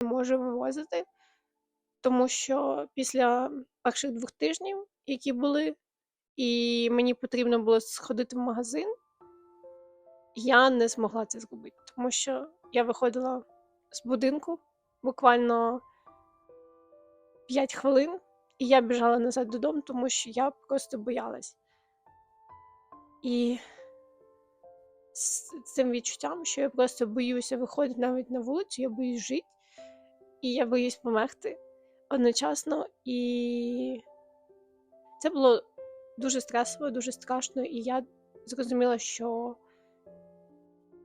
не можу вивозити, тому що після перших двох тижнів, які були, і мені потрібно було сходити в магазин, я не змогла це зробити, тому що я виходила з будинку буквально 5 хвилин, і я біжала назад додому, тому що я просто боялась. І з цим відчуттям, що я просто боюся виходити навіть на вулицю, я боюсь жити, і я боюсь померти одночасно. І це було дуже стресово, дуже страшно, і я зрозуміла, що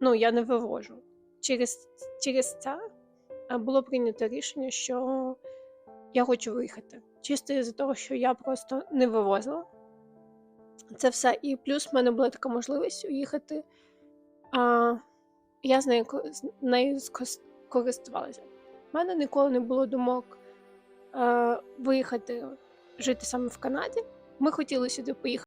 ну, я не вивожу. Через, через це було прийнято рішення, що я хочу виїхати. Чисто із-за того, що я просто не вивозила. Це все. І плюс в мене була така можливість уїхати. А, Я з нею з нею користувалася. У мене ніколи не було думок е, виїхати жити саме в Канаді. Ми хотіли сюди поїхати.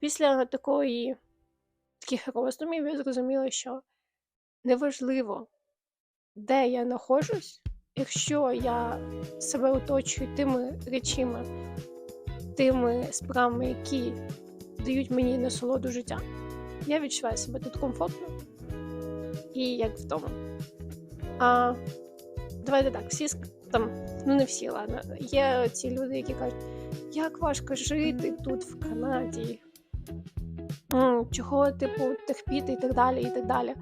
Після такої таких роздумів я зрозуміла, що неважливо, де я знаходжусь, якщо я себе оточую тими речами, тими справами, які дають мені насолоду життя, я відчуваю себе тут комфортно і як вдома. А давайте так, всі там, ну не всі, ладно. Є ці люди, які кажуть, як важко жити тут в Канаді чого, типу, терпіти і так далі, і так далі.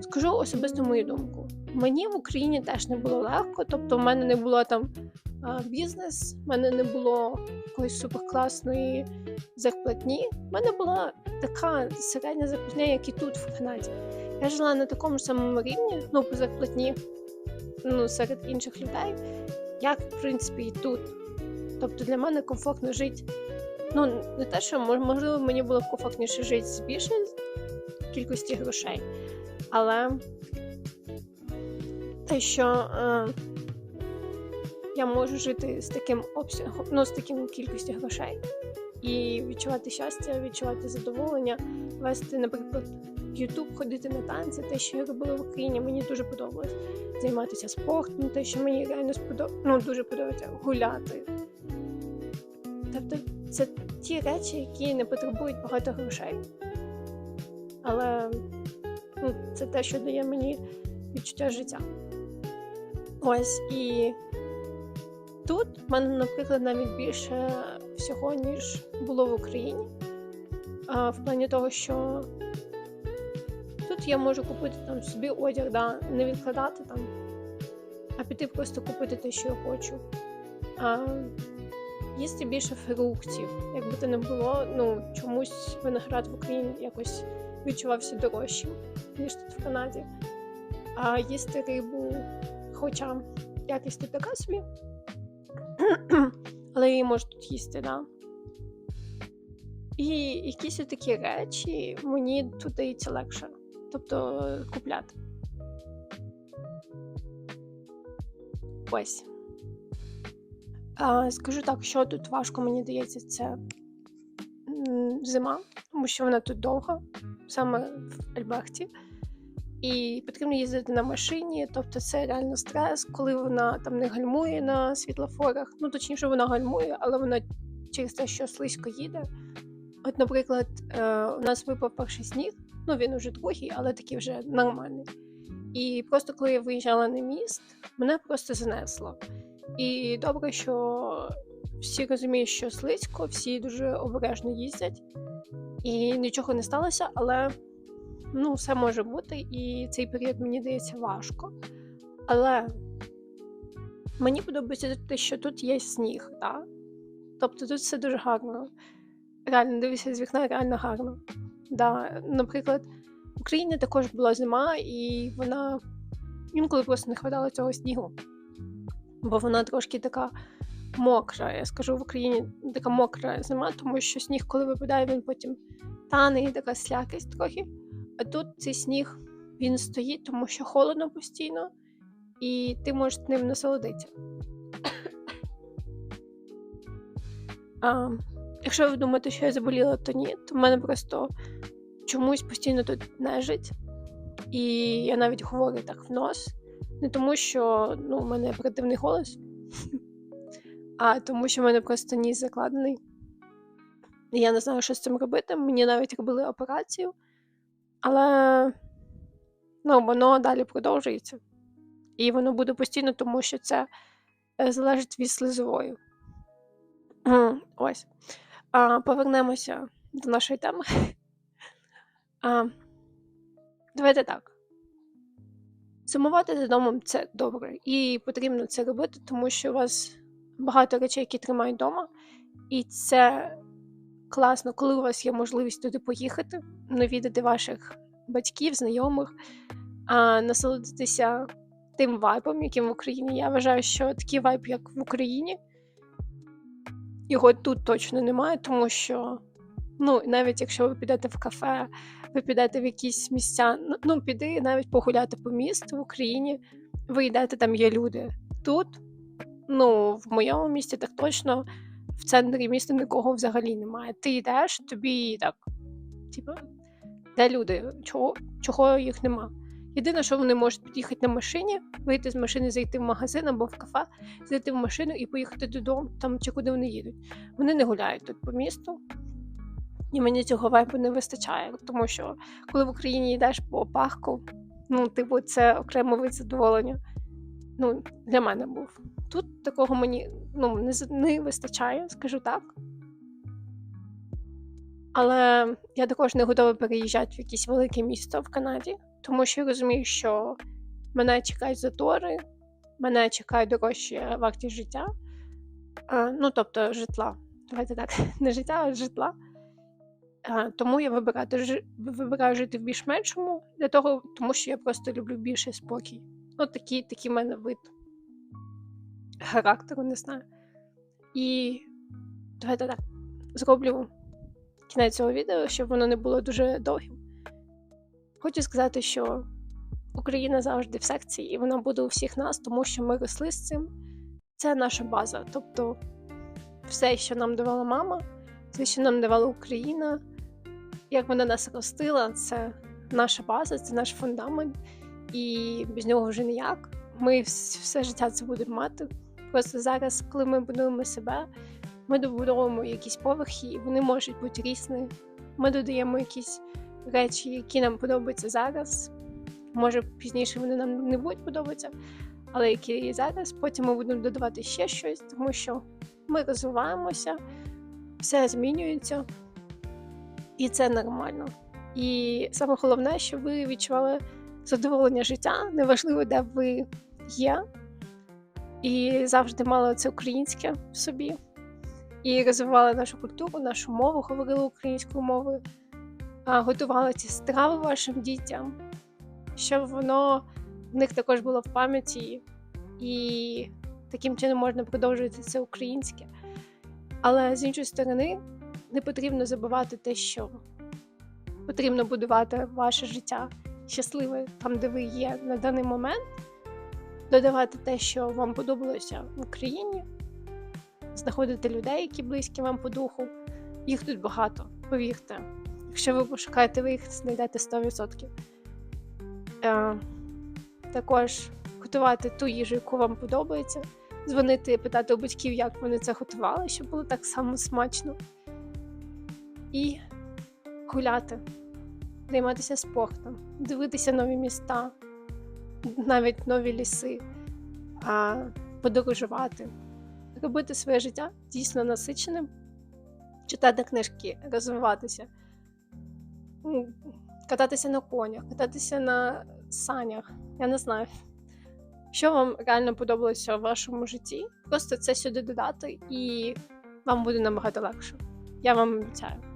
Скажу особисто мою думку. Мені в Україні теж не було легко, тобто в мене не було там бізнес, в мене не було якоїсь суперкласної зарплатні. В мене була така середня зарплатня, як і тут, в Канаді. Я жила на такому самому рівні, ну, по зарплатні, ну, серед інших людей, як, в принципі, і тут. Тобто для мене комфортно жити. Ну, не те, що можливо, мені було б комфортніше жити з більшою кількості грошей, але те, що е, я можу жити з таким обсягом, ну, з таким кількістю грошей і відчувати щастя, відчувати задоволення, вести, наприклад, YouTube, ходити на танці, те, що я робила в Україні, мені дуже подобалось. Займатися спортом, те, що мені реально сподоб... ну, дуже подобається гуляти. Тобто це ті речі, які не потребують багато грошей. Але ну, це те, що дає мені відчуття життя. Ось і тут в мене, наприклад, навіть більше всього, ніж було в Україні. А, в плані того, що тут я можу купити там собі одяг, да, не відкладати там, а піти просто купити те, що я хочу. А, їсти більше фруктів. Якби це не було, ну чомусь виноград в Україні якось відчувався дорожчим, ніж тут в Канаді. А їсти рибу, хоча якість тут така собі, але її можуть тут їсти, да. І якісь такі речі мені тут дається легше. Тобто е, купляти. Ось. Скажу так, що тут важко мені дається, це зима, тому що вона тут довга, саме в Альберті. І потрібно їздити на машині, тобто це реально стрес, коли вона там не гальмує на світлофорах. Ну, точніше, вона гальмує, але вона через те, що слизько їде. От, наприклад, е, у нас випав перший сніг, ну він уже другий, але такий вже нормальний. І просто коли я виїжджала на міст, мене просто занесло. І добре, що всі розуміють, що слизько, всі дуже обережно їздять, і нічого не сталося, але ну, все може бути, і цей період мені дається важко. Але мені подобається те, що тут є сніг, так? Тобто тут все дуже гарно. Реально дивишся з вікна, реально гарно. Да. Наприклад, в Україні також була зима, і вона інколи просто не хватало цього снігу. Бо вона трошки така мокра. Я скажу в Україні така мокра зима, тому що сніг, коли випадає, він потім тане і така слякість трохи. А тут цей сніг він стоїть, тому що холодно постійно, і ти можеш ним насолодитися. А, якщо ви думаєте, що я заболіла, то ні, то в мене просто чомусь постійно тут нежить. І я навіть говорю так в нос. Не тому, що ну, в мене противний голос, а тому, що в мене просто ніс закладений. Я не знаю, що з цим робити. Мені навіть робили операцію, але ну, воно далі продовжується. І воно буде постійно, тому що це е, залежить від слизової. Ось. Повернемося до нашої теми. Давайте так. Сумувати за домом це добре, і потрібно це робити, тому що у вас багато речей, які тримають вдома, і це класно, коли у вас є можливість туди поїхати, навідати ваших батьків, знайомих, а насолодитися тим вайбом, яким в Україні. Я вважаю, що такий вайб, як в Україні, його тут точно немає, тому що, ну, навіть якщо ви підете в кафе, ви підете в якісь місця, ну, ну піди навіть погуляти по місту в Україні, ви йдете, там є люди. Тут, ну, в моєму місті так точно в центрі міста нікого взагалі немає. Ти йдеш, тобі так, типу, де люди? Чого, чого їх нема? Єдине, що вони можуть під'їхати на машині, вийти з машини, зайти в магазин або в кафе, зайти в машину і поїхати додому, там чи куди вони їдуть. Вони не гуляють тут по місту. І мені цього вайбу не вистачає, тому що коли в Україні йдеш по парку, ну, типу, це окремо вид задоволення. Ну, для мене був. Тут такого мені ну, не, не вистачає, скажу так. Але я також не готова переїжджати в якесь велике місто в Канаді, тому що я розумію, що мене чекають затори, мене чекає дорожча вартість життя. Е, ну, тобто житла. Давайте так, не життя, а житла. Тому я вибираю, вибираю жити в більш меншому для того, тому що я просто люблю більший спокій. Ну, такий, такий в мене вид характеру, не знаю. І давайте так, зроблю кінець цього відео, щоб воно не було дуже довгим. Хочу сказати, що Україна завжди в секції, і вона буде у всіх нас, тому що ми росли з цим. Це наша база. Тобто, все, що нам давала мама, все, що нам давала Україна, як вона нас ростила, це наша база, це наш фундамент, і без нього вже ніяк. Ми все життя це будемо мати. Просто зараз, коли ми будуємо себе, ми добудовуємо якісь поверхи, і вони можуть бути різні. Ми додаємо якісь речі, які нам подобаються зараз. Може, пізніше вони нам не будуть подобатися, але які є зараз, потім ми будемо додавати ще щось, тому що ми розвиваємося, все змінюється, і це нормально. І саме головне, щоб ви відчували задоволення життя, неважливо, де ви є, і завжди мали це українське в собі, і розвивали нашу культуру, нашу мову, говорили українською мовою, готували ці страви вашим дітям, щоб воно в них також було в пам'яті, і таким чином можна продовжувати це українське. Але з іншої сторони, не потрібно забувати те, що потрібно будувати ваше життя щасливе там, де ви є на даний момент, додавати те, що вам подобалося в Україні, знаходити людей, які близькі вам по духу. Їх тут багато, повірте. Якщо ви пошукаєте, ви їх знайдете 100%. Е, також готувати ту їжу, яку вам подобається, дзвонити питати у батьків, як вони це готували, щоб було так само смачно. І гуляти, займатися спортом, дивитися нові міста, навіть нові ліси, подорожувати, робити своє життя дійсно насиченим, читати книжки, розвиватися, кататися на конях, кататися на санях. Я не знаю, що вам реально подобалося в вашому житті. Просто це сюди додати, і вам буде набагато легше. Я вам обіцяю.